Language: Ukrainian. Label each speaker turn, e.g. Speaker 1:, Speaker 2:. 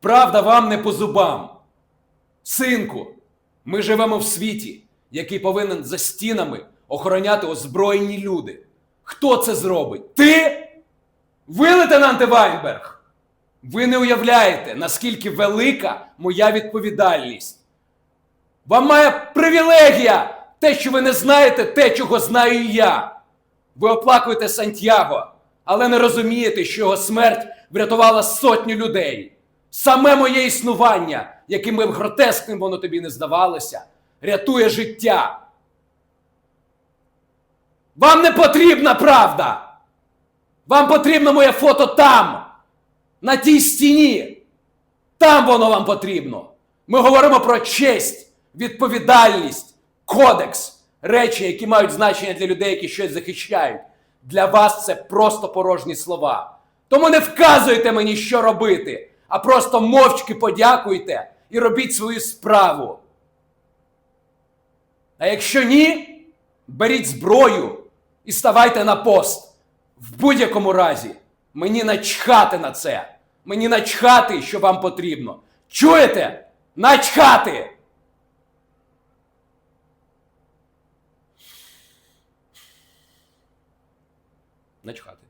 Speaker 1: Правда вам не по зубам. Синку, ми живемо в світі, який повинен за стінами охороняти озброєні люди. Хто це зробить? Ти? Ви, лейтенанте Вайнберг? Ви не уявляєте, наскільки велика моя відповідальність. Вам має привілегія те, що ви не знаєте, те, чого знаю я. Ви оплакуєте Сантьяго, але не розумієте, що його смерть врятувала сотню людей. Саме моє існування, яким би гротескним воно тобі не здавалося, рятує життя. Вам не потрібна правда. Вам потрібно моє фото там, на тій стіні. Там воно вам потрібно. Ми говоримо про честь, відповідальність, кодекс, речі, які мають значення для людей, які щось захищають. Для вас це просто порожні слова. Тому не вказуйте мені, що робити, а просто мовчки подякуйте і робіть свою справу. А якщо ні, беріть зброю і ставайте на пост. В будь-якому разі, мені начхати на це. Мені начхати, що вам потрібно. Чуєте? Начхати! Начхати.